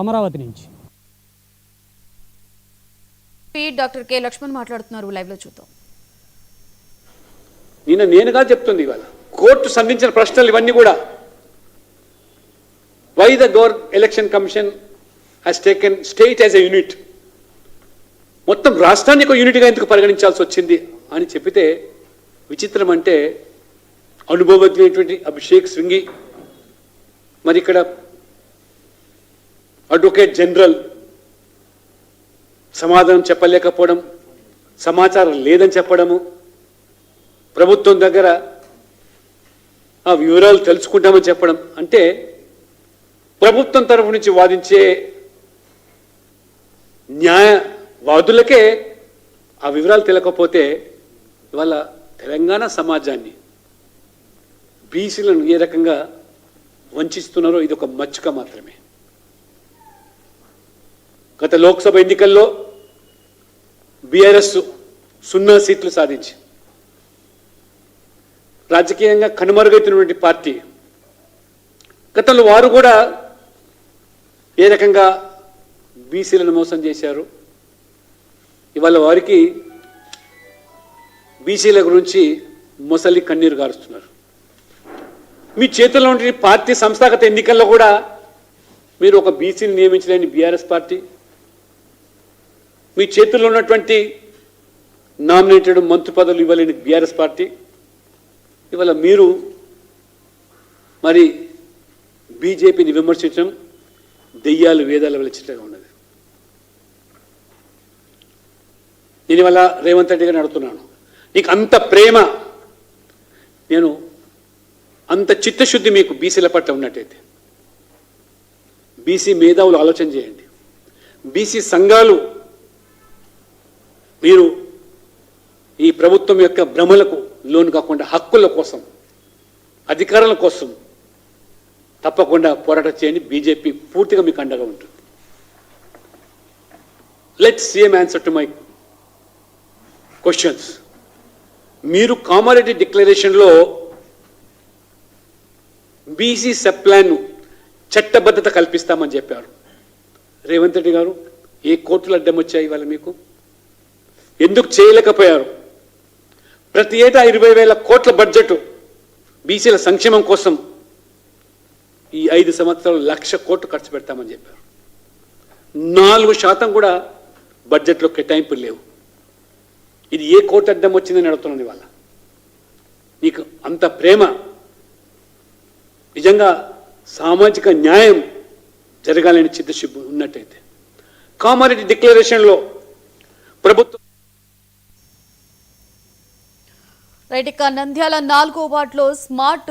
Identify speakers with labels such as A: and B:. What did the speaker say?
A: అమరావతి నుంచి.
B: Doctor K Laxman మాట్లాడుతున్నారు లైవ్లో చూద్దాం.
C: నిన్న నేనుగా చెప్తుంది ఇవాళ. కోర్టు సంధించిన ప్రశ్నలు ఇవన్నీ కూడా. Why the Gavai election commission has taken state as a unit మొత్తం రాష్ట్రాన్ని ఒక యూనిట్గా ఎందుకు పరిగణించాల్సి వచ్చింది అని చెప్పితే విచిత్రం అంటే అనుభవజ్ఞమైనటువంటి అభిషేక్ సింగి మరి ఇక్కడ అడ్వకేట్ జనరల్ సమాధానం చెప్పలేకపోవడం సమాచారం లేదని చెప్పడము ప్రభుత్వం దగ్గర ఆ వివరాలు తెలుసుకుంటామని చెప్పడం అంటే ప్రభుత్వం తరఫు నుంచి వాదించే న్యాయవాదులకే ఆ వివరాలు తెలియకపోతే ఇవాళ తెలంగాణ సమాజాన్ని బీసీలను ఏ రకంగా వంచిస్తున్నారో ఇది ఒక మచ్చుక మాత్రమే. గత లోక్సభ ఎన్నికల్లో బీఆర్ఎస్ సున్నా సీట్లు సాధించి రాజకీయంగా కనుమరుగైతున్నటువంటి పార్టీ. గతంలో వారు కూడా ఏ రకంగా బీసీలను మోసం చేశారు? ఇవాళ వారికి బీసీల గురించి మొసలి కన్నీరు గారుస్తున్నారు. మీ చేతుల్లో ఉండే పార్టీ సంస్థాగత ఎన్నికల్లో కూడా మీరు ఒక బీసీని నియమించలేని బీఆర్ఎస్ పార్టీ. మీ చేతుల్లో ఉన్నటువంటి నామినేటెడ్ మంత్రి పదవులు ఇవ్వలేని బీఆర్ఎస్ పార్టీ ఇవాళ మీరు మరి బీజేపీని విమర్శించడం దెయ్యాలు వేదాలు వెలిచినట్టుగా ఉన్నది. దీనివల్ల రేవంత్ రెడ్డి గారిని అడుగుతున్నాను. నీకు అంత ప్రేమ నేను అంత చిత్తశుద్ధి మీకు బీసీల పట్ల ఉన్నట్టయితే బీసీ మేధావులు ఆలోచన చేయండి. బీసీ సంఘాలు మీరు ఈ ప్రభుత్వం యొక్క భ్రమలకు లోను కాకుండా హక్కుల కోసం అధికారాల కోసం తప్పకుండా పోరాటం చేయండి. బీజేపీ పూర్తిగా మీకు అండగా ఉంటుంది. Let CM answer to my questions మీరు కామారెడ్డి డిక్లరేషన్లో బీసీ సబ్ చట్టబద్ధత కల్పిస్తామని చెప్పారు. రేవంత్ రెడ్డి గారు ఏ కోర్టులు అడ్డం వచ్చాయి ఇవాళ మీకు? ఎందుకు చేయలేకపోయారు? ప్రతి ఏటా ఇరవై వేల కోట్ల బడ్జెట్ బీసీల సంక్షేమం కోసం ఈ ఐదు సంవత్సరాలు లక్ష కోట్లు ఖర్చు పెడతామని చెప్పారు. నాలుగు శాతం కూడా బడ్జెట్లో కేటాయింపులు లేవు. ఇది ఏ కోర్టు అడ్డం వచ్చిందని అడుగుతున్నాను ఇవాళ. నీకు అంత ప్రేమ నిజంగా సామాజిక న్యాయం జరగాలని చిత్తశుద్ధి ఉన్నట్టయితే. కామారెడ్డి డిక్లరేషన్లో ప్రభుత్వం
B: రైట్ ఇక నంద్యాల నాలుగో వార్డులో స్మార్ట్